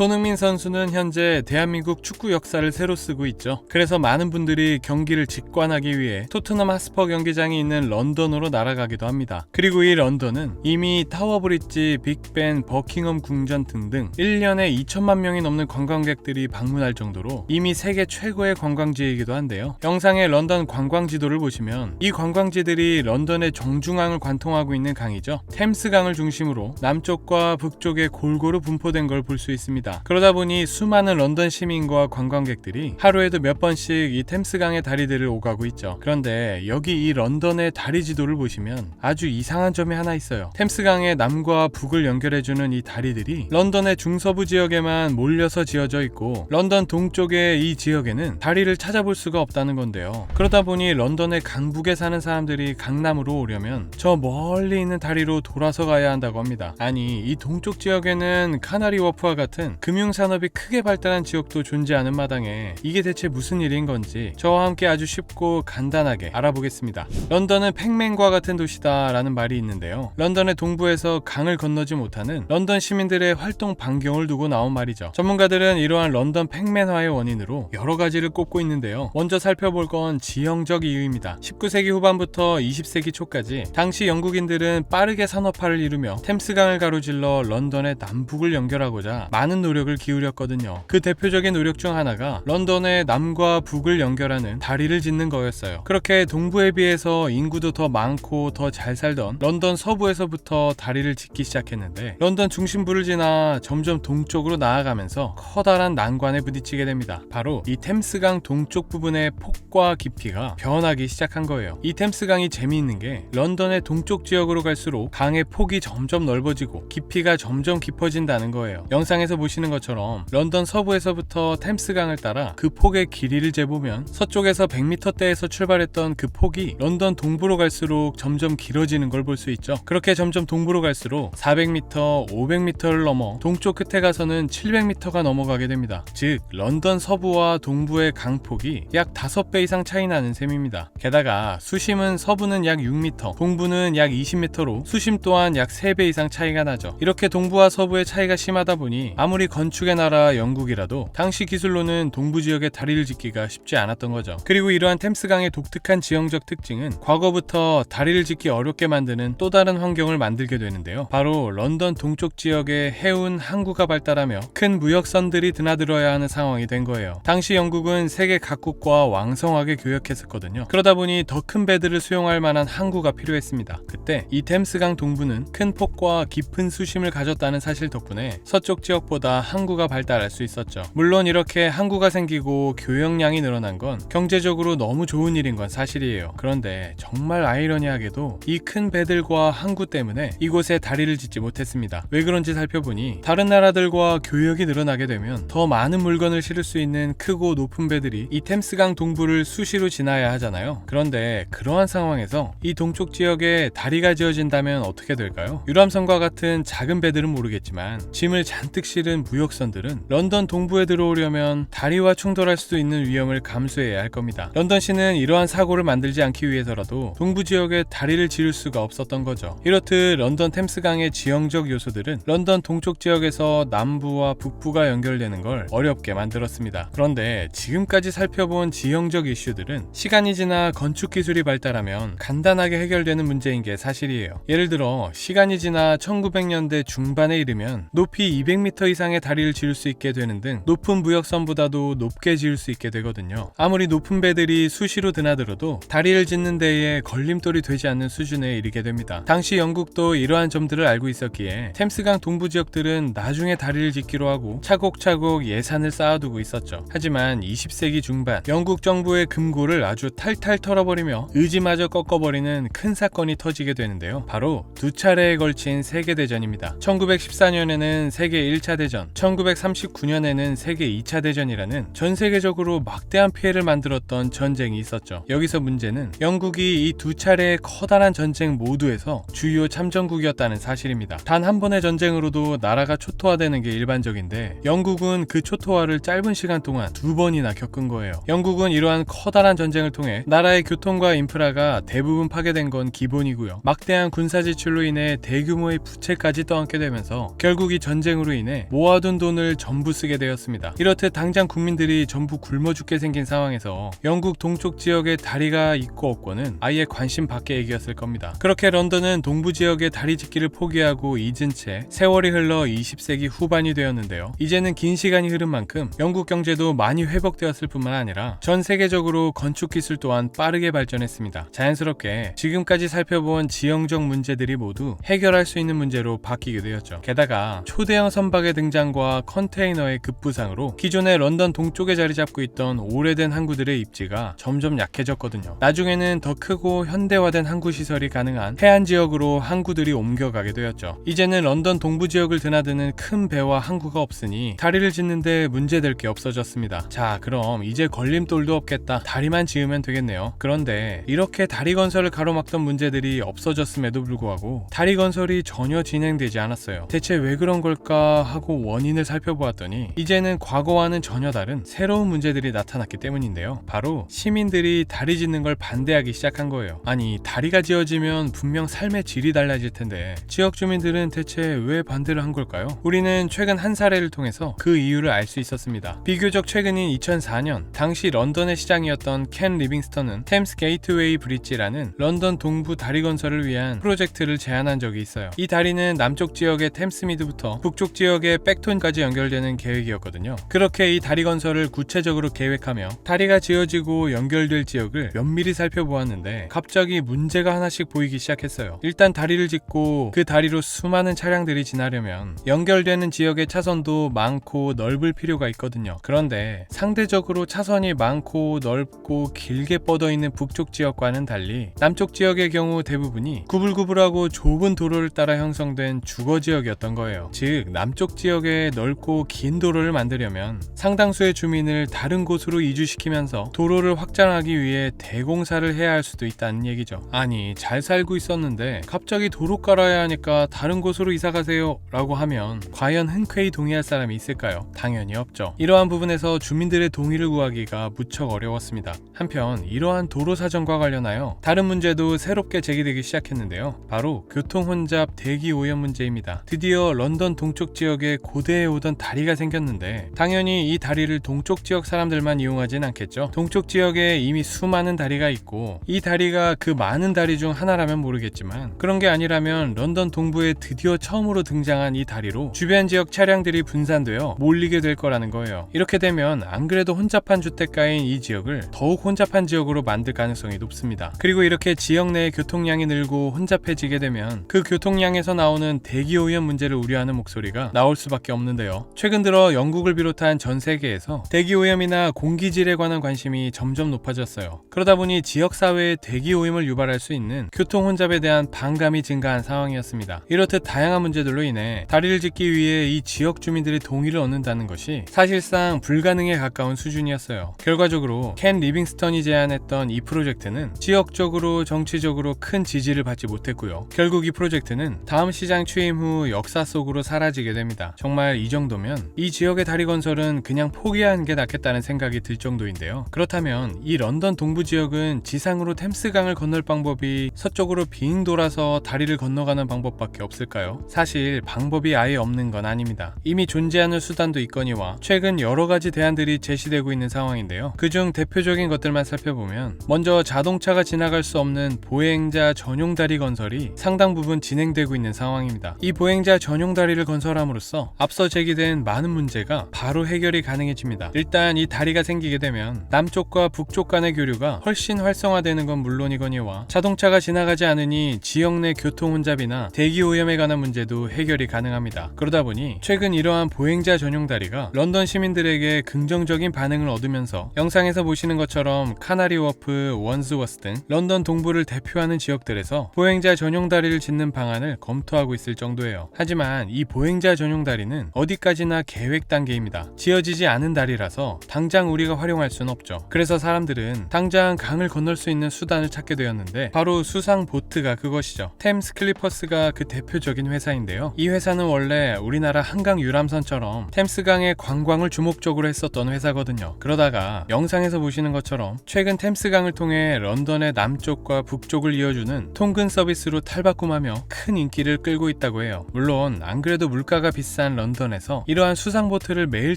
손흥민 선수는 현재 대한민국 축구 역사를 새로 쓰고 있죠. 그래서 많은 분들이 경기를 직관하기 위해 토트넘 하스퍼 경기장이 있는 런던으로 날아가기도 합니다. 그리고 이 런던은 이미 타워 브릿지, 빅벤, 버킹엄 궁전 등등 1년에 2천만 명이 넘는 관광객들이 방문할 정도로 이미 세계 최고의 관광지이기도 한데요. 영상의 런던 관광 지도를 보시면 이 관광지들이 런던의 정중앙을 관통하고 있는 강이죠. 템스강을 중심으로 남쪽과 북쪽에 골고루 분포된 걸 볼 수 있습니다. 그러다 보니 수많은 런던 시민과 관광객들이 하루에도 몇 번씩 이 템스강의 다리들을 오가고 있죠. 그런데 여기 이 런던의 다리 지도를 보시면 아주 이상한 점이 하나 있어요. 템스강의 남과 북을 연결해주는 이 다리들이 런던의 중서부 지역에만 몰려서 지어져 있고 런던 동쪽의 이 지역에는 다리를 찾아볼 수가 없다는 건데요. 그러다 보니 런던의 강북에 사는 사람들이 강남으로 오려면 저 멀리 있는 다리로 돌아서 가야 한다고 합니다. 아니 이 동쪽 지역에는 카나리 워프와 같은 금융 산업이 크게 발달한 지역도 존재하는 마당에 이게 대체 무슨 일인 건지 저와 함께 아주 쉽고 간단하게 알아보겠습니다. 런던은 팩맨과 같은 도시다 라는 말이 있는데요. 런던의 동부에서 강을 건너지 못하는 런던 시민들의 활동 반경을 두고 나온 말이죠. 전문가들은 이러한 런던 팩맨화의 원인으로 여러 가지를 꼽고 있는데요. 먼저 살펴볼 건 지형적 이유입니다. 19세기 후반부터 20세기 초까지 당시 영국인들은 빠르게 산업화를 이루며 템스강을 가로질러 런던의 남북을 연결하고자 많은 노력을 기울였거든요. 그 대표적인 노력 중 하나가 런던의 남과 북을 연결하는 다리를 짓는 거였어요. 그렇게 동부에 비해서 인구도 더 많고 더 잘 살던 런던 서부에서부터 다리를 짓기 시작했는데 런던 중심부를 지나 점점 동쪽으로 나아가면서 커다란 난관에 부딪히게 됩니다. 바로 이 템스강 동쪽 부분의 폭과 깊이가 변하기 시작한 거예요. 이 템스강이 재미있는 게 런던의 동쪽 지역으로 갈수록 강의 폭이 점점 넓어지고 깊이가 점점 깊어진다는 거예요. 영상에서 보시 는 것처럼 런던 서부에서부터 템스강을 따라 그 폭의 길이를 재보면 서쪽에서 100m대에서 출발했던 그 폭이 런던 동부로 갈수록 점점 길어지는 걸 볼 수 있죠. 그렇게 점점 동부로 갈수록 400m, 500m를 넘어 동쪽 끝에 가서는 700m가 넘어가게 됩니다. 즉 런던 서부와 동부의 강폭이 약 5배 이상 차이 나는 셈입니다. 게다가 수심은 서부는 약 6m, 동부는 약 20m로 수심 또한 약 3배 이상 차이가 나죠. 이렇게 동부와 서부의 차이가 심하다 보니 아무리 건축의 나라 영국이라도 당시 기술로는 동부 지역에 다리를 짓기가 쉽지 않았던 거죠. 그리고 이러한 템스강의 독특한 지형적 특징은 과거부터 다리를 짓기 어렵게 만드는 또 다른 환경을 만들게 되는데요. 바로 런던 동쪽 지역에 해운 항구가 발달하며 큰 무역선들이 드나들어야 하는 상황이 된 거예요. 당시 영국은 세계 각국과 왕성하게 교역했었거든요. 그러다 보니 더 큰 배들을 수용할 만한 항구가 필요했습니다. 그때 이 템스강 동부는 큰 폭과 깊은 수심을 가졌다는 사실 덕분에 서쪽 지역보다 항구가 발달할 수 있었죠. 물론 이렇게 항구가 생기고 교역량이 늘어난 건 경제적으로 너무 좋은 일인 건 사실이에요. 그런데 정말 아이러니하게도 이 큰 배들과 항구 때문에 이곳에 다리를 짓지 못했습니다. 왜 그런지 살펴보니 다른 나라들과 교역이 늘어나게 되면 더 많은 물건을 실을 수 있는 크고 높은 배들이 이 템스강 동부를 수시로 지나야 하잖아요. 그런데 그러한 상황에서 이 동쪽 지역에 다리가 지어진다면 어떻게 될까요? 유람선과 같은 작은 배들은 모르겠지만 짐을 잔뜩 실은 무역선들은 런던 동부에 들어오려면 다리와 충돌할 수도 있는 위험을 감수해야 할 겁니다. 런던시는 이러한 사고를 만들지 않기 위해서라도 동부 지역에 다리를 지을 수가 없었던 거죠. 이렇듯 런던 템스강의 지형적 요소들은 런던 동쪽 지역에서 남부와 북부가 연결되는 걸 어렵게 만들었습니다. 그런데 지금까지 살펴본 지형적 이슈들은 시간이 지나 건축 기술이 발달하면 간단하게 해결되는 문제인 게 사실이에요. 예를 들어 시간이 지나 1900년대 중반에 이르면 높이 200m 이상 의 다리를 지을 수 있게 되는 등 높은 무역선보다도 높게 지을 수 있게 되거든요. 아무리 높은 배들이 수시로 드나들어도 다리를 짓는 데에 걸림돌이 되지 않는 수준에 이르게 됩니다. 당시 영국도 이러한 점들을 알고 있었기에 템스강 동부 지역들은 나중에 다리를 짓기로 하고 차곡차곡 예산을 쌓아두고 있었죠. 하지만 20세기 중반 영국 정부의 금고를 아주 탈탈 털어버리며 의지마저 꺾어버리는 큰 사건이 터지게 되는데요. 바로 두 차례에 걸친 세계대전입니다. 1914년에는 세계 1차 대전, 1939년에는 세계 2차 대전이라는 전 세계적으로 막대한 피해를 만들었던 전쟁이 있었죠. 여기서 문제는 영국이 이 두 차례의 커다란 전쟁 모두에서 주요 참전국이었다는 사실입니다. 단 한 번의 전쟁으로도 나라가 초토화되는 게 일반적인데 영국은 그 초토화를 짧은 시간 동안 두 번이나 겪은 거예요. 영국은 이러한 커다란 전쟁을 통해 나라의 교통과 인프라가 대부분 파괴된 건 기본이고요. 막대한 군사 지출로 인해 대규모의 부채까지 떠안게 되면서 결국 이 전쟁으로 인해 모아 모아둔 돈을 전부 쓰게 되었습니다. 이렇듯 당장 국민들이 전부 굶어 죽게 생긴 상황에서 영국 동쪽 지역에 다리가 있고 없고는 아예 관심 밖의 얘기였을 겁니다. 그렇게 런던은 동부 지역의 다리 짓기를 포기하고 잊은 채 세월이 흘러 20세기 후반이 되었는데요. 이제는 긴 시간이 흐른 만큼 영국 경제도 많이 회복되었을 뿐만 아니라 전 세계적으로 건축 기술 또한 빠르게 발전했습니다. 자연스럽게 지금까지 살펴본 지형적 문제들이 모두 해결할 수 있는 문제로 바뀌게 되었죠. 게다가 초대형 선박의 등 장과 컨테이너의 급부상으로 기존의 런던 동쪽에 자리 잡고 있던 오래된 항구들의 입지가 점점 약해졌거든요. 나중에는 더 크고 현대화된 항구 시설이 가능한 해안 지역으로 항구들이 옮겨가게 되었죠. 이제는 런던 동부 지역을 드나드는 큰 배와 항구가 없으니 다리를 짓는데 문제될 게 없어졌습니다. 자, 그럼 이제 걸림돌도 없겠다. 다리만 지으면 되겠네요. 그런데 이렇게 다리 건설을 가로막던 문제들이 없어졌음에도 불구하고 다리 건설이 전혀 진행되지 않았어요. 대체 왜 그런 걸까 하고 원인을 살펴보았더니 이제는 과거와는 전혀 다른 새로운 문제들이 나타났기 때문인데요. 바로 시민들이 다리 짓는 걸 반대하기 시작한 거예요. 아니, 다리가 지어지면 분명 삶의 질이 달라질 텐데 지역 주민들은 대체 왜 반대를 한 걸까요? 우리는 최근 한 사례를 통해서 그 이유를 알 수 있었습니다. 비교적 최근인 2004년 당시 런던의 시장이었던 켄 리빙스턴은 템스 게이트웨이 브릿지라는 런던 동부 다리 건설을 위한 프로젝트를 제안한 적이 있어요. 이 다리는 남쪽 지역의 템스미드부터 북쪽 지역의 백톤까지 연결되는 계획이었거든요. 그렇게 이 다리 건설을 구체적으로 계획하며 다리가 지어지고 연결될 지역을 면밀히 살펴보았는데 갑자기 문제가 하나씩 보이기 시작했어요. 일단 다리를 짓고 그 다리로 수많은 차량들이 지나려면 연결되는 지역의 차선도 많고 넓을 필요가 있거든요. 그런데 상대적으로 차선이 많고 넓고 길게 뻗어 있는 북쪽 지역과는 달리 남쪽 지역의 경우 대부분이 구불구불하고 좁은 도로를 따라 형성된 주거 지역이었던 거예요. 즉 남쪽 지역 에 넓고 긴 도로를 만들려면 상당수의 주민을 다른 곳으로 이주시키면서 도로를 확장하기 위해 대공사를 해야 할 수도 있다는 얘기죠. 아니 잘 살고 있었는데 갑자기 도로 깔아야 하니까 다른 곳으로 이사 가세요 라고 하면 과연 흔쾌히 동의할 사람이 있을까요? 당연히 없죠. 이러한 부분에서 주민들의 동의를 구하기가 무척 어려웠습니다. 한편 이러한 도로 사정과 관련하여 다른 문제도 새롭게 제기되기 시작했는데요. 바로 교통 혼잡 대기 오염 문제입니다. 드디어 런던 동쪽 지역에 고대에 오던 다리가 생겼는데 당연히 이 다리를 동쪽 지역 사람들만 이용하진 않겠죠. 동쪽 지역에 이미 수많은 다리가 있고 이 다리가 그 많은 다리 중 하나라면 모르겠지만 그런 게 아니라면 런던 동부에 드디어 처음으로 등장한 이 다리로 주변 지역 차량들이 분산되어 몰리게 될 거라는 거예요. 이렇게 되면 안 그래도 혼잡한 주택가인 이 지역을 더욱 혼잡한 지역으로 만들 가능성이 높습니다. 그리고 이렇게 지역 내의 교통량이 늘고 혼잡해지게 되면 그 교통량에서 나오는 대기 오염 문제를 우려하는 목소리가 나올 수밖에 없는데요. 최근 들어 영국을 비롯한 전 세계에서 대기 오염이나 공기질에 관한 관심이 점점 높아졌어요. 그러다 보니 지역 사회의 대기 오염을 유발할 수 있는 교통 혼잡에 대한 반감이 증가한 상황이었습니다. 이렇듯 다양한 문제들로 인해 다리를 짓기 위해 이 지역 주민들의 동의를 얻는다는 것이 사실상 불가능에 가까운 수준이었어요. 결과적으로 켄 리빙스턴이 제안했던 이 프로젝트는 지역적으로 정치적으로 큰 지지를 받지 못했고요. 결국 이 프로젝트는 다음 시장 취임 후 역사 속으로 사라지게 됩니다. 정말 이 정도면 이 지역의 다리 건설은 그냥 포기하는 게 낫겠다는 생각이 들 정도인데요. 그렇다면 이 런던 동부 지역은 지상으로 템스강을 건널 방법이 서쪽으로 빙 돌아서 다리를 건너가는 방법밖에 없을까요? 사실 방법이 아예 없는 건 아닙니다. 이미 존재하는 수단도 있거니와 최근 여러 가지 대안들이 제시되고 있는 상황인데요. 그중 대표적인 것들만 살펴보면 먼저 자동차가 지나갈 수 없는 보행자 전용 다리 건설이 상당 부분 진행되고 있는 상황입니다. 이 보행자 전용 다리를 건설함으로써 앞서 제기된 많은 문제가 바로 해결이 가능해집니다. 일단 이 다리가 생기게 되면 남쪽과 북쪽 간의 교류가 훨씬 활성화되는 건 물론이거니와 자동차가 지나가지 않으니 지역 내 교통 혼잡이나 대기 오염에 관한 문제도 해결이 가능합니다. 그러다 보니 최근 이러한 보행자 전용 다리가 런던 시민들에게 긍정적인 반응을 얻으면서 영상에서 보시는 것처럼 카나리 워프, 원스워스 등 런던 동부를 대표하는 지역들에서 보행자 전용 다리를 짓는 방안을 검토하고 있을 정도예요. 하지만 이 보행자 전용 다리 는 어디까지나 계획 단계입니다. 지어지지 않은 다리라서 당장 우리가 활용할 수는 없죠. 그래서 사람들은 당장 강을 건널 수 있는 수단을 찾게 되었는데 바로 수상 보트가 그것이죠. 템스 클리퍼스가 그 대표적인 회사인데요. 이 회사는 원래 우리나라 한강 유람선처럼 템스강의 관광을 주목적으로 했었던 회사거든요. 그러다가 영상에서 보시는 것처럼 최근 템스강을 통해 런던의 남쪽과 북쪽을 이어주는 통근 서비스로 탈바꿈하며 큰 인기를 끌고 있다고 해요. 물론 안 그래도 물가가 비싼 위치한 런던에서 이러한 수상보트를 매일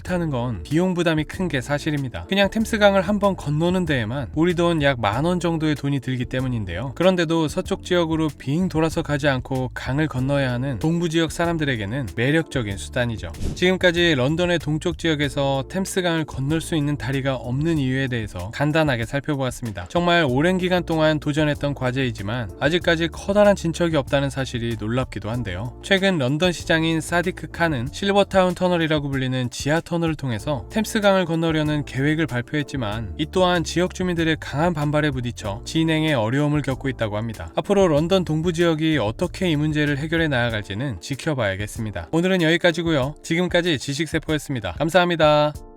타는 건 비용 부담이 큰 게 사실입니다. 그냥 템스강을 한번 건너는 데에만 우리 돈 약 만 원 정도의 돈이 들기 때문인데요. 그런데도 서쪽 지역으로 빙 돌아서 가지 않고 강을 건너야 하는 동부 지역 사람들에게는 매력적인 수단이죠. 지금까지 런던의 동쪽 지역에서 템스강을 건널 수 있는 다리가 없는 이유에 대해서 간단하게 살펴보았습니다. 정말 오랜 기간 동안 도전했던 과제이지만 아직까지 커다란 진척이 없다는 사실이 놀랍기도 한데요. 최근 런던 시장인 사디크 칸은 실버타운 터널이라고 불리는 지하 터널을 통해서 템스강을 건너려는 계획을 발표했지만 이 또한 지역 주민들의 강한 반발에 부딪혀 진행에 어려움을 겪고 있다고 합니다. 앞으로 런던 동부 지역이 어떻게 이 문제를 해결해 나아갈지는 지켜봐야겠습니다. 오늘은 여기까지고요. 지금까지 지식세포였습니다. 감사합니다.